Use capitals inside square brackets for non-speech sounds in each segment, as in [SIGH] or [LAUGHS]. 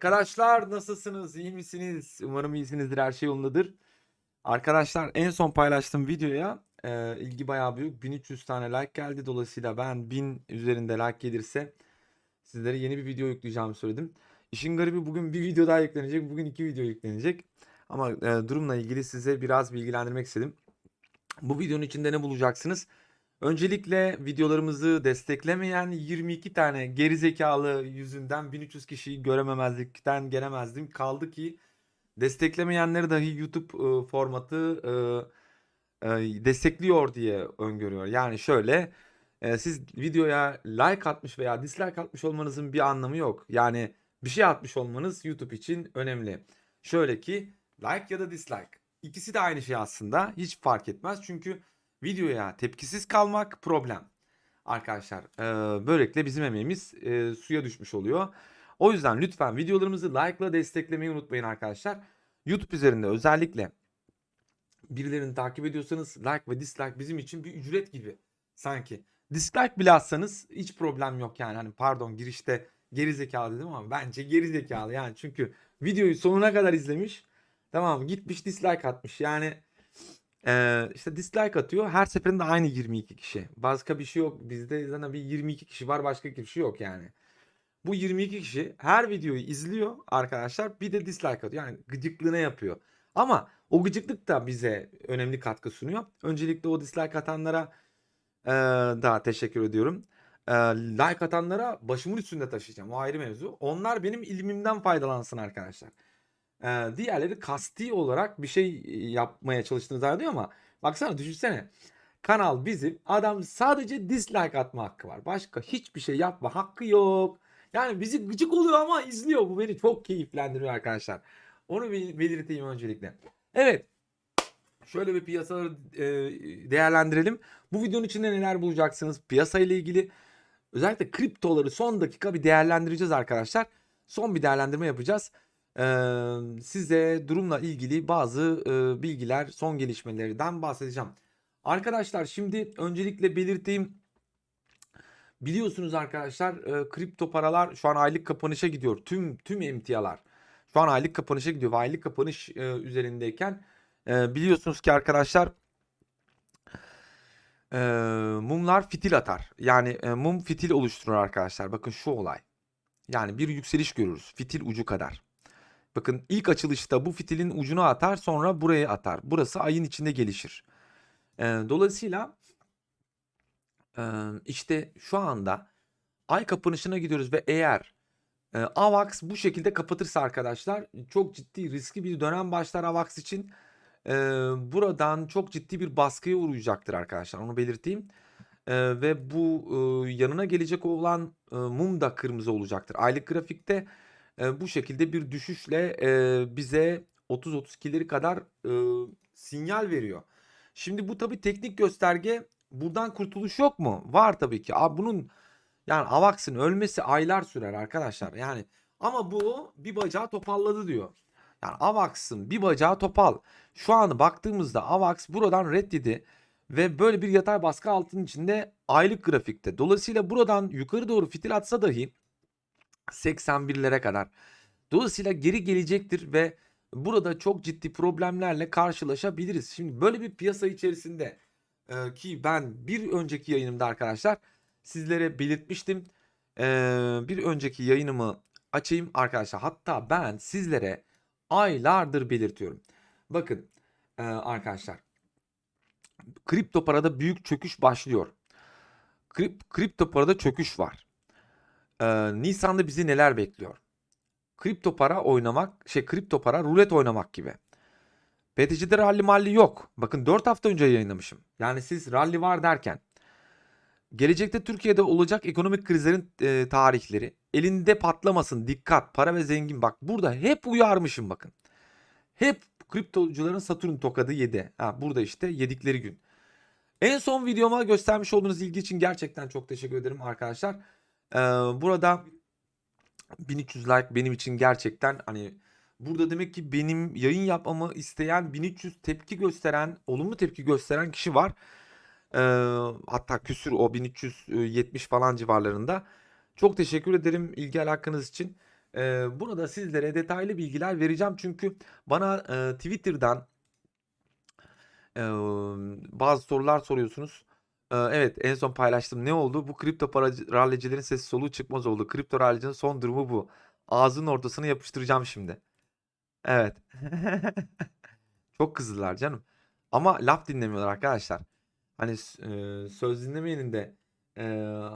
Arkadaşlar nasılsınız? İyi misiniz? Umarım iyisinizdir. Her şey yolundadır. Arkadaşlar en son paylaştığım videoya e, ilgi bayağı büyük. 1300 tane like geldi. Dolayısıyla ben 1000 üzerinde like gelirse sizlere yeni bir video yükleyeceğimi söyledim. İşin garibi bugün bir video daha yüklenecek. Bugün iki video yüklenecek. Ama e, durumla ilgili size biraz bilgilendirmek istedim. Bu videonun içinde ne bulacaksınız? Öncelikle videolarımızı desteklemeyen 22 tane gerizekalı yüzünden 1300 kişiyi görememezlikten gelemezdim. Kaldı ki desteklemeyenleri dahi YouTube e, formatı e, e, destekliyor diye öngörüyor. Yani şöyle e, siz videoya like atmış veya dislike atmış olmanızın bir anlamı yok. Yani bir şey atmış olmanız YouTube için önemli. Şöyle ki like ya da dislike. İkisi de aynı şey aslında. Hiç fark etmez. Çünkü videoya tepkisiz kalmak problem. Arkadaşlar e, böylelikle bizim emeğimiz e, suya düşmüş oluyor. O yüzden lütfen videolarımızı like ile desteklemeyi unutmayın arkadaşlar. YouTube üzerinde özellikle birilerini takip ediyorsanız like ve dislike bizim için bir ücret gibi sanki. Dislike bile atsanız hiç problem yok yani. Hani pardon girişte geri zekalı dedim ama bence geri zekalı yani. Çünkü videoyu sonuna kadar izlemiş. Tamam? Gitmiş dislike atmış. Yani ee, işte dislike atıyor. Her seferinde aynı 22 kişi. Başka bir şey yok. Bizde zaten bir 22 kişi var. Başka kişi yok yani. Bu 22 kişi her videoyu izliyor arkadaşlar. Bir de dislike atıyor. Yani gıcıklığına yapıyor. Ama o gıcıklık da bize önemli katkı sunuyor. Öncelikle o dislike atanlara e, daha teşekkür ediyorum. E, like atanlara başımın üstünde taşıyacağım. O ayrı mevzu. Onlar benim ilmimden faydalansın arkadaşlar. Ee, diğerleri kasti olarak bir şey yapmaya çalıştığını zannediyor ama baksana düşünsene. Kanal bizim. Adam sadece dislike atma hakkı var. Başka hiçbir şey yapma hakkı yok. Yani bizi gıcık oluyor ama izliyor. Bu beni çok keyiflendiriyor arkadaşlar. Onu belirteyim öncelikle. Evet. Şöyle bir piyasaları e, değerlendirelim. Bu videonun içinde neler bulacaksınız? Piyasa ile ilgili özellikle kriptoları son dakika bir değerlendireceğiz arkadaşlar. Son bir değerlendirme yapacağız. Size durumla ilgili bazı bilgiler, son gelişmelerden bahsedeceğim. Arkadaşlar şimdi öncelikle belirteyim. Biliyorsunuz arkadaşlar kripto paralar şu an aylık kapanışa gidiyor. Tüm tüm emtialar şu an aylık kapanışa gidiyor aylık kapanış üzerindeyken biliyorsunuz ki arkadaşlar mumlar fitil atar. Yani mum fitil oluşturur arkadaşlar. Bakın şu olay. Yani bir yükseliş görürüz. Fitil ucu kadar. Bakın ilk açılışta bu fitilin ucunu atar sonra buraya atar. Burası ayın içinde gelişir. Ee, dolayısıyla e, işte şu anda ay kapanışına gidiyoruz ve eğer e, AVAX bu şekilde kapatırsa arkadaşlar çok ciddi riskli bir dönem başlar AVAX için. E, buradan çok ciddi bir baskıya uğrayacaktır arkadaşlar onu belirteyim. E, ve bu e, yanına gelecek olan e, mum da kırmızı olacaktır. Aylık grafikte bu şekilde bir düşüşle bize 30-32'leri kadar sinyal veriyor. Şimdi bu tabi teknik gösterge. Buradan kurtuluş yok mu? Var tabii ki. Abi bunun yani Avax'ın ölmesi aylar sürer arkadaşlar. Yani ama bu bir bacağı topalladı diyor. Yani Avax'ın bir bacağı topal. Şu an baktığımızda Avax buradan reddedi ve böyle bir yatay baskı altının içinde aylık grafikte. Dolayısıyla buradan yukarı doğru fitil atsa dahi 81'lere kadar. Dolayısıyla geri gelecektir ve burada çok ciddi problemlerle karşılaşabiliriz. Şimdi böyle bir piyasa içerisinde e, ki ben bir önceki yayınımda arkadaşlar sizlere belirtmiştim. E, bir önceki yayınımı açayım arkadaşlar. Hatta ben sizlere aylardır belirtiyorum. Bakın e, arkadaşlar kripto parada büyük çöküş başlıyor. Krip, kripto parada çöküş var. Ee, Nisan'da bizi neler bekliyor? Kripto para oynamak, şey kripto para rulet oynamak gibi. BTC'de rally malli yok. Bakın 4 hafta önce yayınlamışım. Yani siz rally var derken gelecekte Türkiye'de olacak ekonomik krizlerin e, tarihleri elinde patlamasın dikkat para ve zengin bak burada hep uyarmışım bakın. Hep kriptocuların Satürn tokadı yedi. Ha, burada işte yedikleri gün. En son videoma göstermiş olduğunuz ilgi için gerçekten çok teşekkür ederim arkadaşlar. Ee, burada 1300 like benim için gerçekten hani burada demek ki benim yayın yapmamı isteyen 1300 tepki gösteren, olumlu tepki gösteren kişi var. Ee, hatta küsür o 1370 falan civarlarında. Çok teşekkür ederim ilgi alakanız için. Eee, burada sizlere detaylı bilgiler vereceğim. Çünkü bana, eee, Twitter'dan emm, bazı sorular soruyorsunuz. Evet, en son paylaştım. Ne oldu? Bu kripto paracı rallycilerin sesi soluğu çıkmaz oldu. Kripto rallycinin son durumu bu. Ağzının ortasına yapıştıracağım şimdi. Evet. [LAUGHS] Çok kızdılar canım. Ama laf dinlemiyorlar arkadaşlar. Hani eee, söz dinlemeyenin de, eee,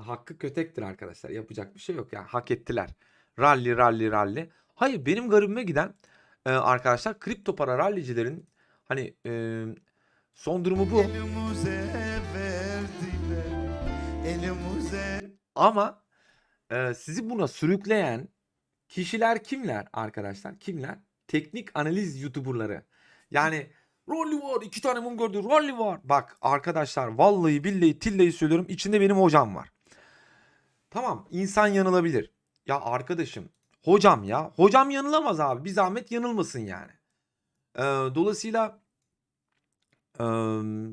hakkı kötektir arkadaşlar. Yapacak bir şey yok ya. Hak ettiler. Rally, rally, rally. Hayır, benim garibime giden, eee, arkadaşlar kripto para rallycilerin hani, emm, son durumu bu. Elimize verdiler. Elimize Ama, eee, sizi buna sürükleyen kişiler kimler arkadaşlar? Kimler? Teknik analiz YouTuber'ları. Yani "Rally var, 2 tane mum gördü, rally var." Bak arkadaşlar vallahi billahi tillahi söylüyorum içinde benim hocam var. Tamam, insan yanılabilir. Ya arkadaşım, hocam ya. Hocam yanılamaz abi. Bir zahmet yanılmasın yani. Eee, dolayısıyla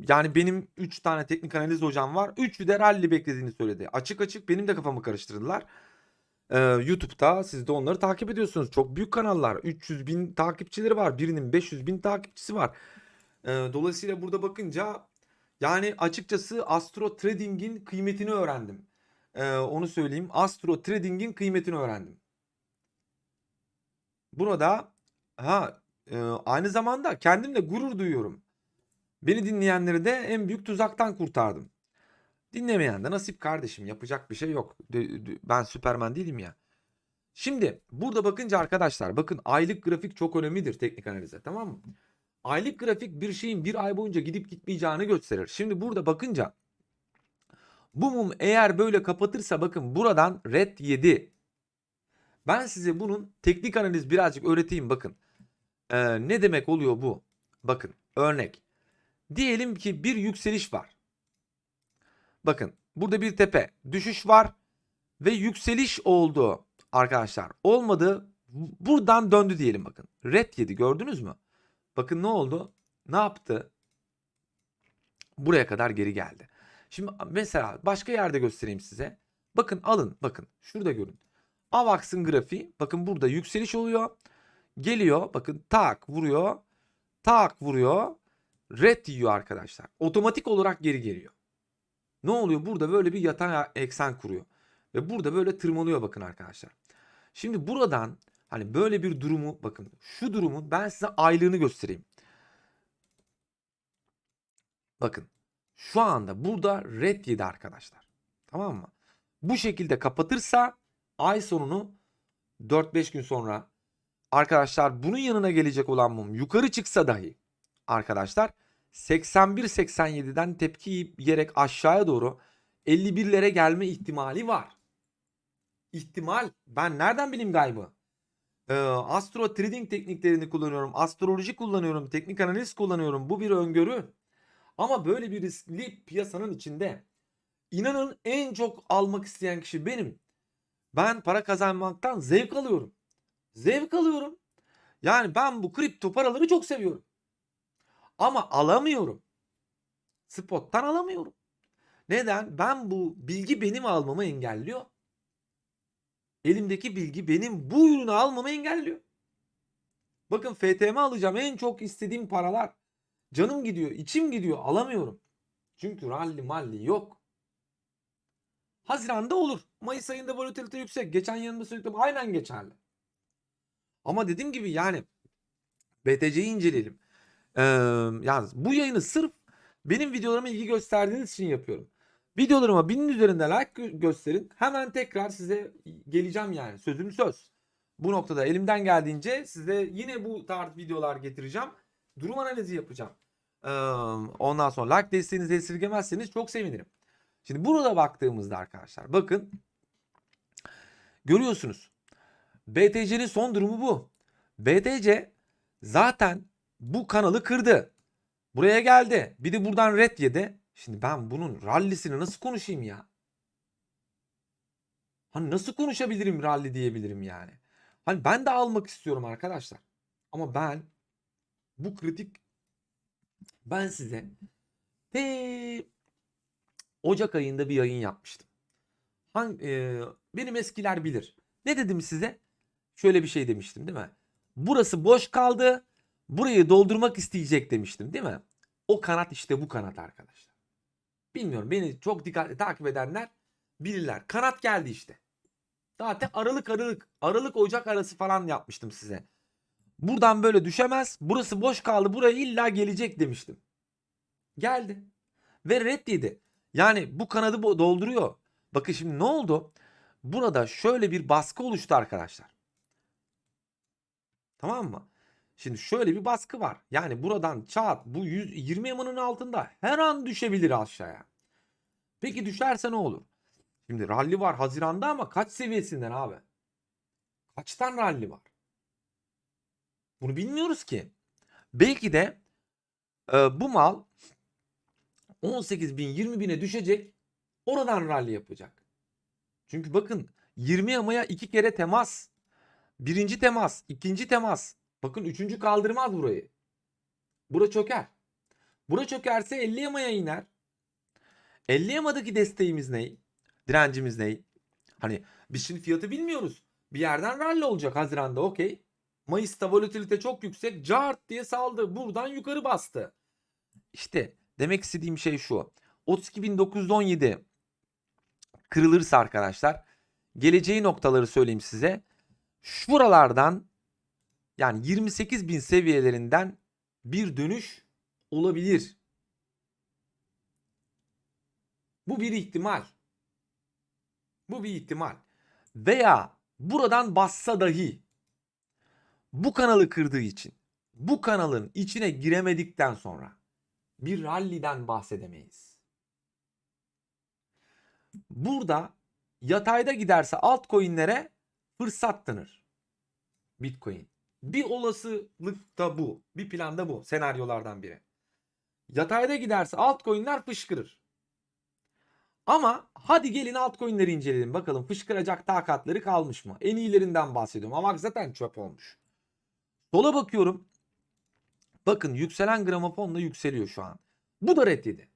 yani benim 3 tane teknik analiz hocam var. Üçü de rally beklediğini söyledi. Açık açık benim de kafamı karıştırdılar. Eee, YouTube'da siz de onları takip ediyorsunuz. Çok büyük kanallar. 300.000 takipçileri var. Birinin 500.000 takipçisi var. Dolayısıyla burada bakınca yani açıkçası Astro Trading'in kıymetini öğrendim. Onu söyleyeyim. Astro Trading'in kıymetini öğrendim. Burada ha, eee, aynı zamanda kendimle gurur duyuyorum. Beni dinleyenleri de en büyük tuzaktan kurtardım. Dinlemeyen de nasip kardeşim. Yapacak bir şey yok. Ben Süperman değilim ya. Şimdi burada bakınca arkadaşlar bakın aylık grafik çok önemlidir teknik analize tamam mı? Aylık grafik bir şeyin bir ay boyunca gidip gitmeyeceğini gösterir. Şimdi burada bakınca bu mum eğer böyle kapatırsa bakın buradan red 7. Ben size bunun teknik analiz birazcık öğreteyim bakın. Ee, ne demek oluyor bu? Bakın örnek. Diyelim ki bir yükseliş var. Bakın burada bir tepe düşüş var ve yükseliş oldu arkadaşlar. Olmadı buradan döndü diyelim bakın. Red yedi gördünüz mü? Bakın ne oldu? Ne yaptı? Buraya kadar geri geldi. Şimdi mesela başka yerde göstereyim size. Bakın alın bakın şurada görün. AVAX'ın grafiği bakın burada yükseliş oluyor. Geliyor bakın tak vuruyor. Tak vuruyor. Red yiyor arkadaşlar. Otomatik olarak geri geliyor. Ne oluyor? Burada böyle bir yatay eksen kuruyor. Ve burada böyle tırmalıyor bakın arkadaşlar. Şimdi buradan hani böyle bir durumu bakın şu durumun ben size aylığını göstereyim. Bakın şu anda burada red yedi arkadaşlar. Tamam mı? Bu şekilde kapatırsa ay sonunu 4-5 gün sonra arkadaşlar bunun yanına gelecek olan mum yukarı çıksa dahi arkadaşlar 81-87'den tepki yiyerek aşağıya doğru 51'lere gelme ihtimali var. İhtimal. Ben nereden bileyim gaybı? Ee, astro trading tekniklerini kullanıyorum. Astroloji kullanıyorum. Teknik analiz kullanıyorum. Bu bir öngörü. Ama böyle bir riskli piyasanın içinde inanın en çok almak isteyen kişi benim. Ben para kazanmaktan zevk alıyorum. Zevk alıyorum. Yani ben bu kripto paraları çok seviyorum. Ama alamıyorum. Spot'tan alamıyorum. Neden? Ben bu bilgi benim almamı engelliyor. Elimdeki bilgi benim bu ürünü almamı engelliyor. Bakın FTM alacağım en çok istediğim paralar. Canım gidiyor, içim gidiyor, alamıyorum. Çünkü rally malli yok. Haziran'da olur. Mayıs ayında volatilite yüksek. Geçen yanında söyledim aynen geçerli. Ama dediğim gibi yani BTC'yi inceleyelim. Ee, yani bu yayını sırf benim videolarıma ilgi gösterdiğiniz için yapıyorum. Videolarıma binin üzerinde like gö- gösterin. Hemen tekrar size geleceğim yani. Sözüm söz. Bu noktada elimden geldiğince size yine bu tarz videolar getireceğim. Durum analizi yapacağım. Ee, ondan sonra like desteğinizi esirgemezseniz çok sevinirim. Şimdi burada baktığımızda arkadaşlar bakın görüyorsunuz. BTC'nin son durumu bu. BTC zaten bu kanalı kırdı. Buraya geldi. Bir de buradan red yedi. Şimdi ben bunun rallisini nasıl konuşayım ya? Hani nasıl konuşabilirim rally diyebilirim yani. Hani ben de almak istiyorum arkadaşlar. Ama ben bu kritik ben size te Ocak ayında bir yayın yapmıştım. Hangi, benim eskiler bilir. Ne dedim size? şöyle bir şey demiştim değil mi? Burası boş kaldı. Burayı doldurmak isteyecek demiştim değil mi? O kanat işte bu kanat arkadaşlar. Bilmiyorum beni çok dikkatli takip edenler bilirler. Kanat geldi işte. Zaten aralık aralık aralık ocak arası falan yapmıştım size. Buradan böyle düşemez. Burası boş kaldı. Buraya illa gelecek demiştim. Geldi. Ve red yedi. Yani bu kanadı dolduruyor. Bakın şimdi ne oldu? Burada şöyle bir baskı oluştu arkadaşlar. Tamam mı? Şimdi şöyle bir baskı var. Yani buradan çat bu 100, 20 yamanın altında her an düşebilir aşağıya. Peki düşerse ne olur? Şimdi ralli var Haziran'da ama kaç seviyesinden abi? Kaçtan ralli var? Bunu bilmiyoruz ki. Belki de e, bu mal 18 bin 20 bine düşecek. Oradan ralli yapacak. Çünkü bakın 20 yamaya iki kere temas. Birinci temas, ikinci temas. Bakın üçüncü kaldırmaz burayı. Bura çöker. Bura çökerse 50 yamaya iner. 50 yamadaki desteğimiz ne? Direncimiz ne? Hani biz şimdi fiyatı bilmiyoruz. Bir yerden rally olacak Haziran'da okey. Mayıs'ta volatilite çok yüksek. Cart diye saldı. Buradan yukarı bastı. İşte demek istediğim şey şu. 32.917 kırılırsa arkadaşlar geleceği noktaları söyleyeyim size. Şuralardan yani 28.000 seviyelerinden bir dönüş olabilir. Bu bir ihtimal. Bu bir ihtimal. Veya buradan bassa dahi bu kanalı kırdığı için bu kanalın içine giremedikten sonra bir ralliden bahsedemeyiz. Burada yatayda giderse altcoin'lere fırsat tanır. Bitcoin. Bir olasılık da bu. Bir planda bu. Senaryolardan biri. Yatayda giderse altcoin'ler fışkırır. Ama hadi gelin altcoin'leri inceleyelim. Bakalım fışkıracak takatları kalmış mı? En iyilerinden bahsediyorum. Ama zaten çöp olmuş. Sola bakıyorum. Bakın yükselen gramofonla yükseliyor şu an. Bu da red yedi.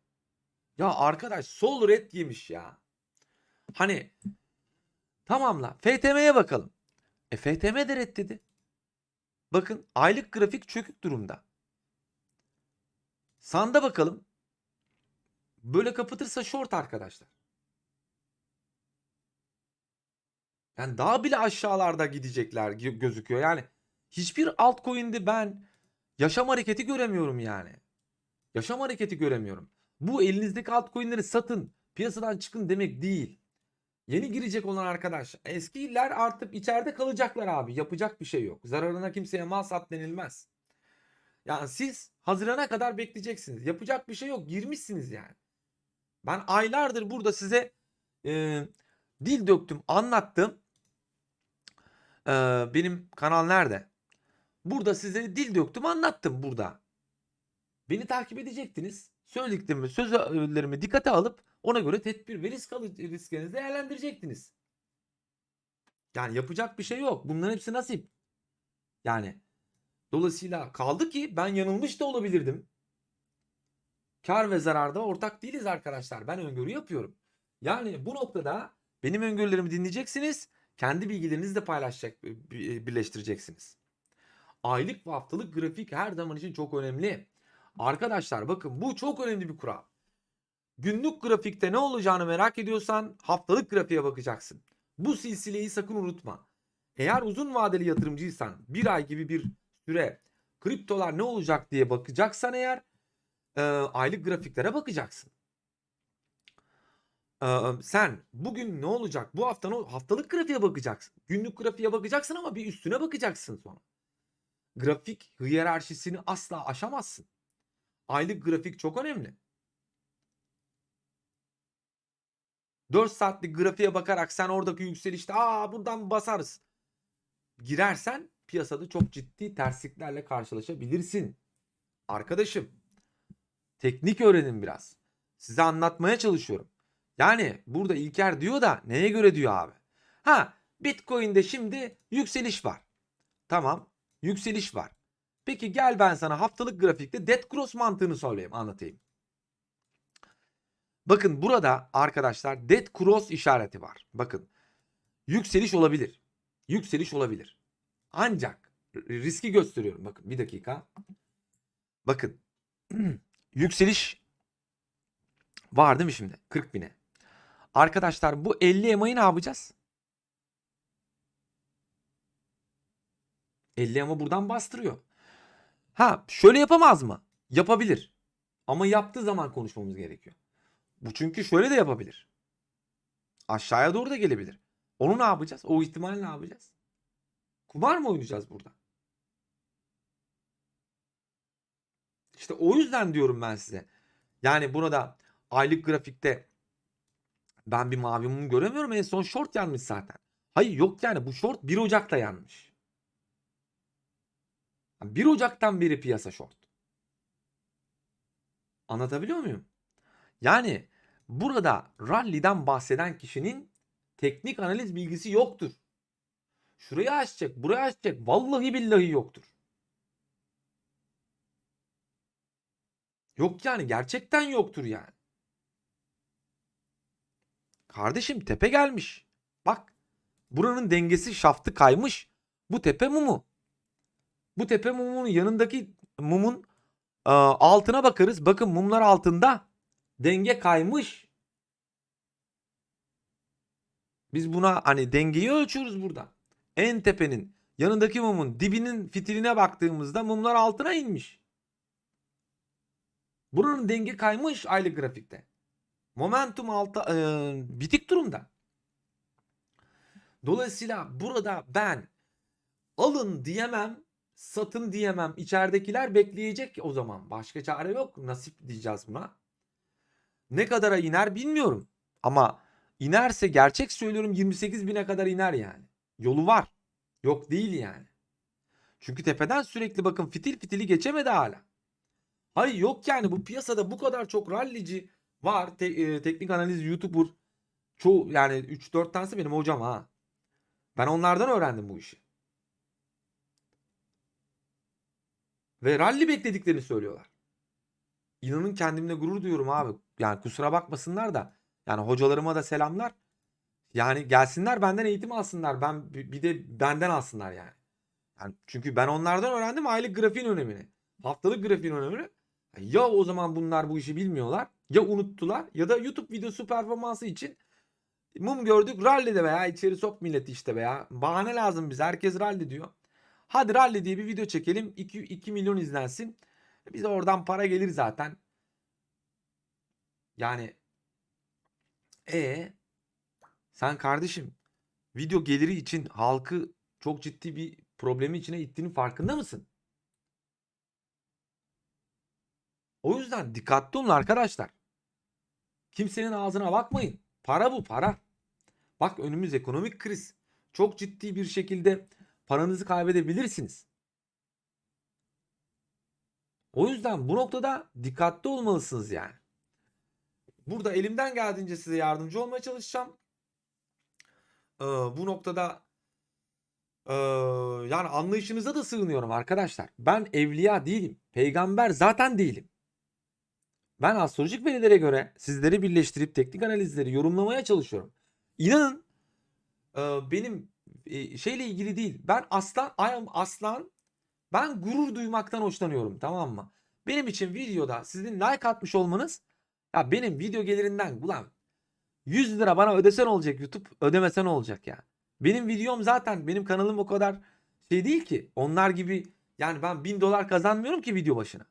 Ya arkadaş sol red yemiş ya. Hani tamamla FTM'ye bakalım. E FTM de red dedi. Bakın aylık grafik çökük durumda. Sanda bakalım. Böyle kapatırsa short arkadaşlar. Yani daha bile aşağılarda gidecekler gö- gözüküyor. Yani hiçbir altcoin'de ben yaşam hareketi göremiyorum yani. Yaşam hareketi göremiyorum. Bu elinizdeki altcoin'leri satın, piyasadan çıkın demek değil. Yeni girecek olan arkadaş, eskiler artık içeride kalacaklar abi. Yapacak bir şey yok. Zararına kimseye mal sat denilmez. Yani siz Haziran'a kadar bekleyeceksiniz. Yapacak bir şey yok. Girmişsiniz yani. Ben aylardır burada size e, dil döktüm, anlattım. E, benim kanal nerede? Burada size dil döktüm, anlattım burada. Beni takip edecektiniz. Söylediklerimi, sözlerimi dikkate alıp ona göre tedbir ve risk risklerinizi değerlendirecektiniz. Yani yapacak bir şey yok. Bunların hepsi nasip. Yani dolayısıyla kaldı ki ben yanılmış da olabilirdim. Kar ve zararda ortak değiliz arkadaşlar. Ben öngörü yapıyorum. Yani bu noktada benim öngörülerimi dinleyeceksiniz. Kendi bilgilerinizi de paylaşacak, bi- birleştireceksiniz. Aylık ve haftalık grafik her zaman için çok önemli. Arkadaşlar bakın bu çok önemli bir kural. Günlük grafikte ne olacağını merak ediyorsan haftalık grafiğe bakacaksın. Bu silsileyi sakın unutma. Eğer uzun vadeli yatırımcıysan bir ay gibi bir süre kriptolar ne olacak diye bakacaksan eğer e, aylık grafiklere bakacaksın. E, sen bugün ne olacak? Bu hafta ne haftalık grafiğe bakacaksın. Günlük grafiğe bakacaksın ama bir üstüne bakacaksın sonra. Grafik hiyerarşisini asla aşamazsın. Aylık grafik çok önemli. 4 saatlik grafiğe bakarak sen oradaki yükselişte aa buradan basarız. Girersen piyasada çok ciddi tersliklerle karşılaşabilirsin. Arkadaşım teknik öğrenin biraz. Size anlatmaya çalışıyorum. Yani burada İlker diyor da neye göre diyor abi? Ha Bitcoin'de şimdi yükseliş var. Tamam yükseliş var. Peki gel ben sana haftalık grafikte dead cross mantığını söyleyeyim anlatayım. Bakın burada arkadaşlar dead cross işareti var. Bakın yükseliş olabilir. Yükseliş olabilir. Ancak riski gösteriyorum. Bakın bir dakika. Bakın. [CLEARS THROAT] Yükseliş var değil mi şimdi? 40 bine. Arkadaşlar bu 50 EMA'yı ne yapacağız? 50 EMA buradan bastırıyor. Ha şöyle yapamaz mı? Yapabilir. Ama yaptığı zaman konuşmamız gerekiyor. Bu çünkü şöyle de yapabilir. Aşağıya doğru da gelebilir. Onu ne yapacağız? O ihtimal ne yapacağız? Kumar mı oynayacağız burada? İşte o yüzden diyorum ben size. Yani burada aylık grafikte ben bir mavi mum göremiyorum. En son short yanmış zaten. Hayır yok yani bu short 1 Ocak'ta yanmış. 1 Ocak'tan beri piyasa short. Anlatabiliyor muyum? Yani burada rally'den bahseden kişinin teknik analiz bilgisi yoktur. Şurayı açacak, burayı açacak. Vallahi billahi yoktur. Yok yani gerçekten yoktur yani. Kardeşim tepe gelmiş. Bak buranın dengesi şaftı kaymış. Bu tepe mumu. Bu tepe mumunun yanındaki mumun e, altına bakarız. Bakın mumlar altında denge kaymış. Biz buna hani dengeyi ölçüyoruz burada. En tepenin yanındaki mumun dibinin fitiline baktığımızda mumlar altına inmiş. Buranın denge kaymış aylık grafikte. Momentum alta e, bitik durumda. Dolayısıyla burada ben alın diyemem, satın diyemem. İçeridekiler bekleyecek o zaman. Başka çare yok. Nasip diyeceğiz buna. Ne kadara iner bilmiyorum. Ama inerse gerçek söylüyorum 28 bine kadar iner yani. Yolu var. Yok değil yani. Çünkü tepeden sürekli bakın fitil fitili geçemedi hala. Hayır yok yani bu piyasada bu kadar çok rallici var. Te- e, teknik analiz YouTuber. Çoğu yani 3-4 tanesi benim hocam ha. Ben onlardan öğrendim bu işi. Ve rally beklediklerini söylüyorlar. İnanın kendimle gurur duyuyorum abi. Yani kusura bakmasınlar da. Yani hocalarıma da selamlar. Yani gelsinler benden eğitim alsınlar. Ben bir de benden alsınlar yani. Yani çünkü ben onlardan öğrendim aylık grafiğin önemini. Haftalık grafiğin önemini. Ya o zaman bunlar bu işi bilmiyorlar ya unuttular ya da YouTube videosu performansı için mum gördük rally'de veya içeri sok milleti işte veya bahane lazım bize herkes rally diyor. Hadi rally diye bir video çekelim 2, 2 milyon izlensin. Bize oradan para gelir zaten. Yani e sen kardeşim video geliri için halkı çok ciddi bir problemi içine ittiğinin farkında mısın? O yüzden dikkatli olun arkadaşlar. Kimsenin ağzına bakmayın. Para bu para. Bak önümüz ekonomik kriz. Çok ciddi bir şekilde paranızı kaybedebilirsiniz. O yüzden bu noktada dikkatli olmalısınız yani. Burada elimden geldiğince size yardımcı olmaya çalışacağım. Ee, bu noktada ee, yani anlayışınıza da sığınıyorum arkadaşlar. Ben evliya değilim. Peygamber zaten değilim. Ben astrolojik verilere göre sizleri birleştirip teknik analizleri yorumlamaya çalışıyorum. İnanın e, benim e, şeyle ilgili değil. Ben aslan, I aslan. Ben gurur duymaktan hoşlanıyorum tamam mı? Benim için videoda sizin like atmış olmanız ya benim video gelirinden ulan 100 lira bana ödesen olacak YouTube ödemesen olacak ya. Benim videom zaten benim kanalım o kadar şey değil ki. Onlar gibi yani ben 1000 dolar kazanmıyorum ki video başına.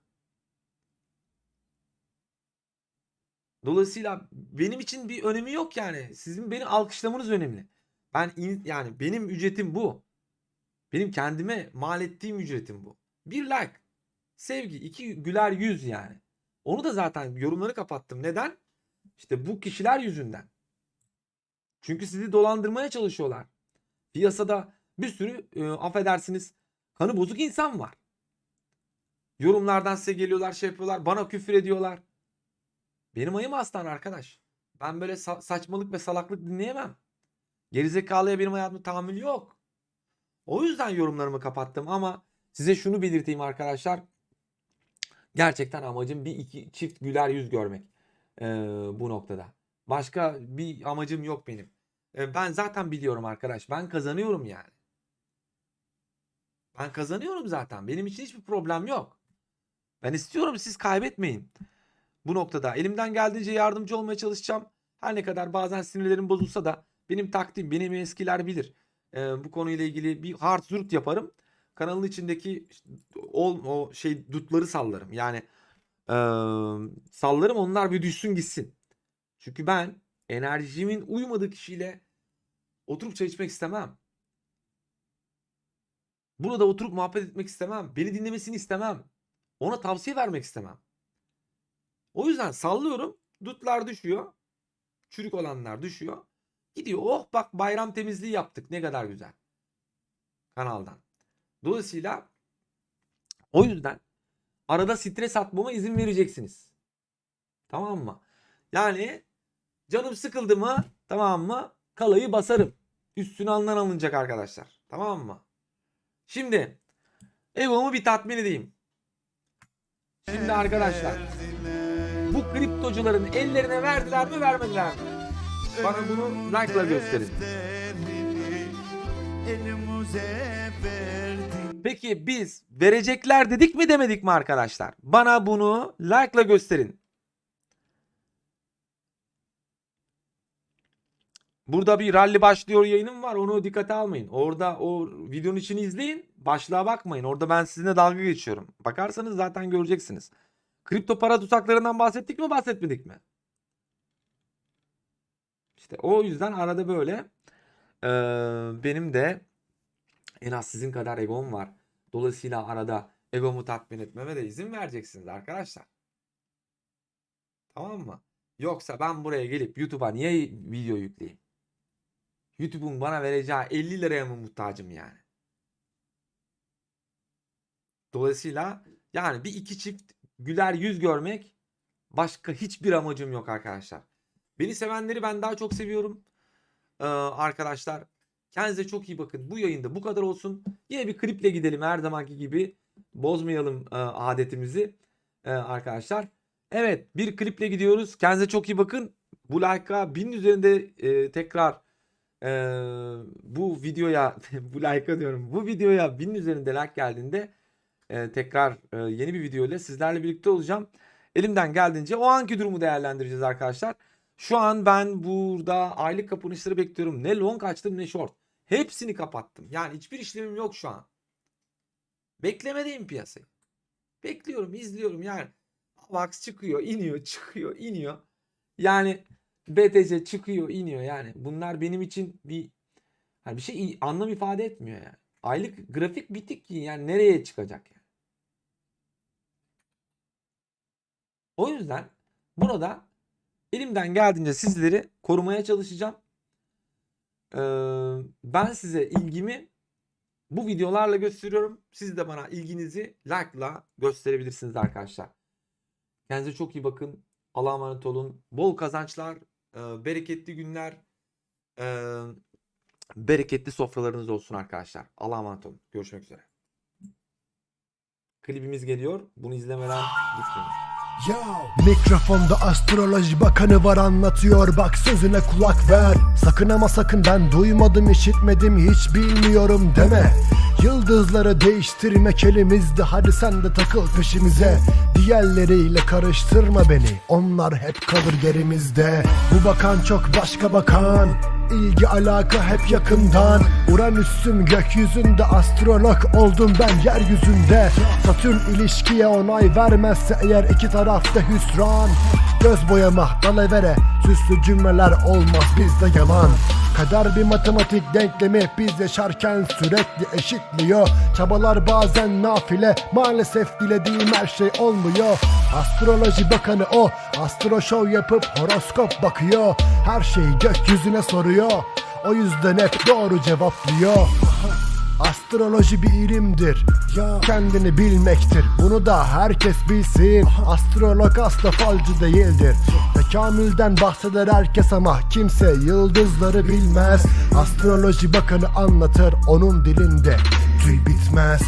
Dolayısıyla benim için bir önemi yok yani. Sizin beni alkışlamanız önemli. Ben in- yani benim ücretim bu. Benim kendime mal ettiğim ücretim bu. Bir like. Sevgi. iki güler yüz yani. Onu da zaten yorumları kapattım. Neden? İşte bu kişiler yüzünden. Çünkü sizi dolandırmaya çalışıyorlar. Piyasada bir sürü e, affedersiniz kanı bozuk insan var. Yorumlardan size geliyorlar şey yapıyorlar. Bana küfür ediyorlar. Benim ayım aslan arkadaş. Ben böyle sa- saçmalık ve salaklık dinleyemem. Gerizekalıya benim hayatımda tahammül yok. O yüzden yorumlarımı kapattım ama size şunu belirteyim arkadaşlar. Gerçekten amacım bir iki çift güler yüz görmek ee, bu noktada. Başka bir amacım yok benim. Ee, ben zaten biliyorum arkadaş. Ben kazanıyorum yani. Ben kazanıyorum zaten. Benim için hiçbir problem yok. Ben istiyorum siz kaybetmeyin. Bu noktada elimden geldiğince yardımcı olmaya çalışacağım. Her ne kadar bazen sinirlerim bozulsa da benim taktiğim, benim eskiler bilir. Ee, bu konuyla ilgili bir hard zurt yaparım. Kanalın içindeki o, o şey dutları sallarım. Yani eee, sallarım onlar bir düşsün gitsin. Çünkü ben enerjimin uymadığı kişiyle oturup çay içmek istemem. Burada oturup muhabbet etmek istemem. Beni dinlemesini istemem. Ona tavsiye vermek istemem. O yüzden sallıyorum. Dutlar düşüyor. Çürük olanlar düşüyor. Gidiyor. Oh bak bayram temizliği yaptık. Ne kadar güzel. Kanaldan. Dolayısıyla o yüzden arada stres atmama izin vereceksiniz. Tamam mı? Yani canım sıkıldı mı tamam mı kalayı basarım. Üstüne alınan alınacak arkadaşlar. Tamam mı? Şimdi egomu bir tatmin edeyim. Şimdi arkadaşlar bu kriptocuların ellerine verdiler mi vermediler mi? Bana bunu like'la gösterin. Peki biz verecekler dedik mi demedik mi arkadaşlar? Bana bunu like'la gösterin. Burada bir rally başlıyor yayınım var. Onu dikkate almayın. Orada o videonun içini izleyin. Başlığa bakmayın. Orada ben sizinle dalga geçiyorum. Bakarsanız zaten göreceksiniz. Kripto para tutaklarından bahsettik mi bahsetmedik mi? İşte o yüzden arada böyle eee, benim de en az sizin kadar egom var. Dolayısıyla arada egomu tatmin etmeme de izin vereceksiniz arkadaşlar. Tamam mı? Yoksa ben buraya gelip YouTube'a niye video yükleyeyim? YouTube'un bana vereceği 50 liraya mı muhtacım yani? Dolayısıyla yani bir iki çift güler yüz görmek başka hiçbir amacım yok arkadaşlar. Beni sevenleri ben daha çok seviyorum. Ee, arkadaşlar kendinize çok iyi bakın. Bu yayında bu kadar olsun. Yine bir kliple gidelim her zamanki gibi. Bozmayalım e, adetimizi e, arkadaşlar. Evet bir kliple gidiyoruz. Kendinize çok iyi bakın. Bu like'a binin üzerinde e, tekrar e, bu videoya [LAUGHS] bu like'a diyorum. Bu videoya binin üzerinde like geldiğinde e, tekrar e, yeni bir video ile sizlerle birlikte olacağım. Elimden geldiğince o anki durumu değerlendireceğiz arkadaşlar. Şu an ben burada aylık kapanışları bekliyorum. Ne long açtım ne short. Hepsini kapattım. Yani hiçbir işlemim yok şu an. Beklemedeyim piyasayı. Bekliyorum, izliyorum yani. Avax çıkıyor, iniyor, çıkıyor, iniyor. Yani BTC çıkıyor, iniyor yani. Bunlar benim için bir hani bir şey anlam ifade etmiyor yani. Aylık grafik bitik ki yani nereye çıkacak yani. O yüzden burada elimden geldiğince sizleri korumaya çalışacağım. Ee, ben size ilgimi bu videolarla gösteriyorum. Siz de bana ilginizi like'la gösterebilirsiniz arkadaşlar. Kendinize çok iyi bakın. Allah'a emanet olun. Bol kazançlar, e, bereketli günler, e, bereketli sofralarınız olsun arkadaşlar. Allah'a emanet olun. Görüşmek üzere. Klibimiz geliyor. Bunu izlemeden gitmeyin. Mikrofonda astroloji bakanı var anlatıyor. Bak sözüne kulak ver. Sakın ama sakın ben duymadım işitmedim hiç bilmiyorum deme. Yıldızları değiştirmek elimizde Hadi sen de takıl peşimize. Diğerleriyle karıştırma beni Onlar hep kalır gerimizde. Bu bakan çok başka bakan İlgi alaka hep yakından. Uranüs'üm gökyüzünde astrolog oldum ben yeryüzünde. Satürn ilişkiye onay vermezse eğer iki tarafta hüsran. Göz boyama dalavere süslü cümleler olmaz bizde yalan. Kader bir matematik denklemi biz yaşarken sürekli eşitliyor. Çabalar bazen nafile maalesef dilediğim her şey olmuyor. Astroloji bakanı o astro show yapıp horoskop bakıyor. Her şeyi gökyüzüne soruyor o yüzden hep doğru cevaplıyor Astroloji bir ilimdir. Kendini bilmektir. Bunu da herkes bilsin. Astrolog asla falcı değildir. Tekamülden bahseder herkes ama Kimse yıldızları bilmez. Astroloji bakanı anlatır Onun dilinde. Tüy bitmez